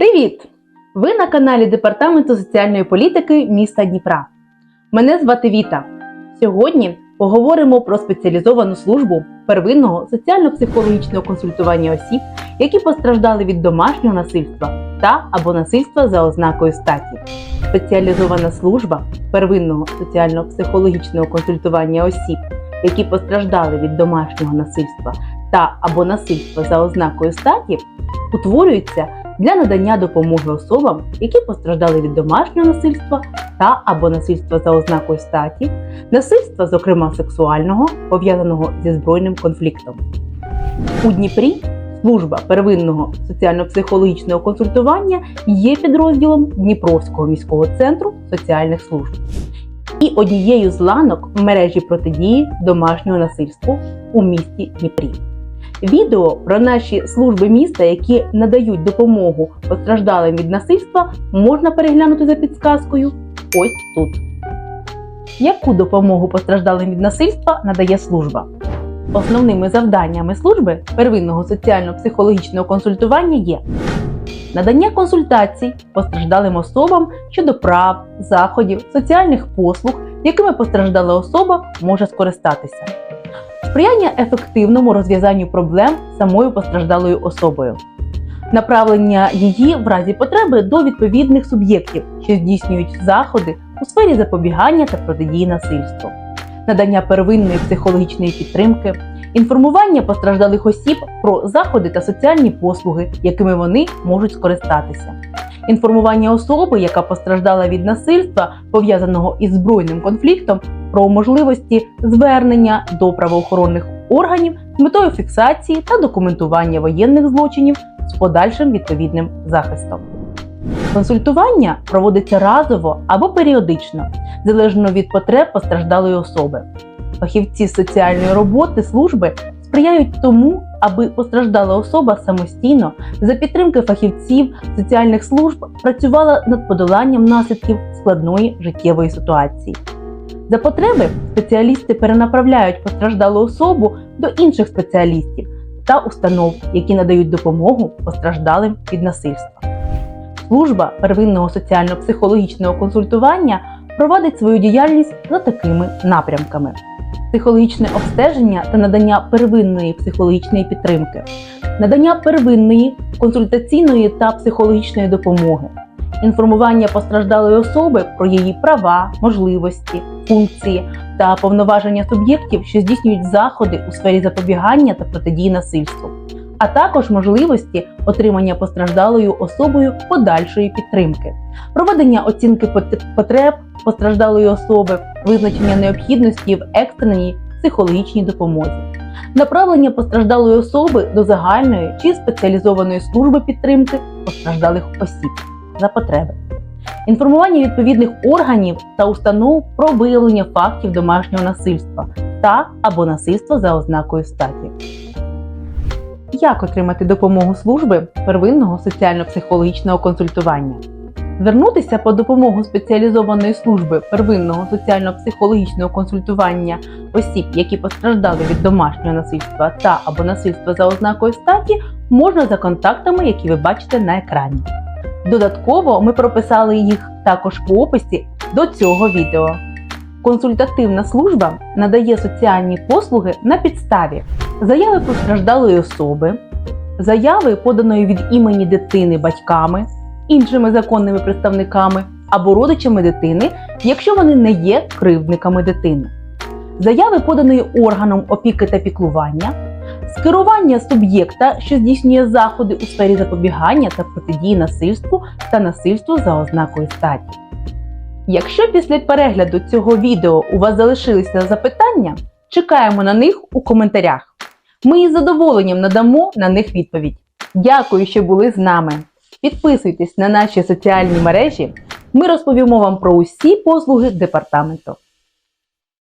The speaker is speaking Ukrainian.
Привіт! Ви на каналі Департаменту соціальної політики міста Дніпра. Мене звати Віта. Сьогодні поговоримо про спеціалізовану службу первинного соціально-психологічного консультування осіб, які постраждали від домашнього насильства та або насильства за ознакою статі. Спеціалізована служба первинного соціально-психологічного консультування осіб, які постраждали від домашнього насильства та або насильства за ознакою статі, утворюється для надання допомоги особам, які постраждали від домашнього насильства та або насильства за ознакою статі, насильства, зокрема сексуального, пов'язаного зі збройним конфліктом. У Дніпрі служба первинного соціально-психологічного консультування є підрозділом Дніпровського міського центру соціальних служб і однією з ланок мережі протидії домашнього насильству у місті Дніпрі. Відео про наші служби міста, які надають допомогу постраждалим від насильства, можна переглянути за підсказкою ось тут. Яку допомогу постраждалим від насильства надає служба? Основними завданнями служби первинного соціально-психологічного консультування є надання консультацій постраждалим особам щодо прав, заходів, соціальних послуг, якими постраждала особа може скористатися сприяння ефективному розв'язанню проблем самою постраждалою особою, направлення її в разі потреби до відповідних суб'єктів, що здійснюють заходи у сфері запобігання та протидії насильству, надання первинної психологічної підтримки, інформування постраждалих осіб про заходи та соціальні послуги, якими вони можуть скористатися. Інформування особи, яка постраждала від насильства, пов'язаного із збройним конфліктом, про можливості звернення до правоохоронних органів з метою фіксації та документування воєнних злочинів з подальшим відповідним захистом. Консультування проводиться разово або періодично, залежно від потреб постраждалої особи. Фахівці соціальної роботи служби сприяють тому, аби постраждала особа самостійно за підтримки фахівців соціальних служб працювала над подоланням наслідків складної життєвої ситуації. За потреби спеціалісти перенаправляють постраждалу особу до інших спеціалістів та установ, які надають допомогу постраждалим від насильства. Служба первинного соціально-психологічного консультування проводить свою діяльність за такими напрямками: психологічне обстеження та надання первинної психологічної підтримки, надання первинної консультаційної та психологічної допомоги, інформування постраждалої особи про її права, можливості, функції та повноваження суб'єктів, що здійснюють заходи у сфері запобігання та протидії насильству, а також можливості отримання постраждалою особою подальшої підтримки, проведення оцінки потреб постраждалої особи, визначення необхідності в екстреній психологічній допомозі. Направлення постраждалої особи до загальної чи спеціалізованої служби підтримки постраждалих осіб за потреби, інформування відповідних органів та установ про виявлення фактів домашнього насильства та або насильства за ознакою статі. Як отримати допомогу служби первинного соціально-психологічного консультування? Звернутися по допомогу спеціалізованої служби первинного соціально-психологічного консультування осіб, які постраждали від домашнього насильства та або насильства за ознакою статі, можна за контактами, які ви бачите на екрані. Додатково ми прописали їх також по описі до цього відео. Консультативна служба надає соціальні послуги на підставі заяви постраждалої особи, заяви, поданої від імені дитини батьками, іншими законними представниками або родичами дитини, якщо вони не є кривдниками дитини, заяви, поданої органом опіки та піклування, скерування суб'єкта, що здійснює заходи у сфері запобігання та протидії насильству та насильству за ознакою статі. Якщо після перегляду цього відео у вас залишилися запитання, чекаємо на них у коментарях. Ми із задоволенням надамо на них відповідь. Дякую, що були з нами. Підписуйтесь на наші соціальні мережі. Ми розповімо вам про усі послуги департаменту.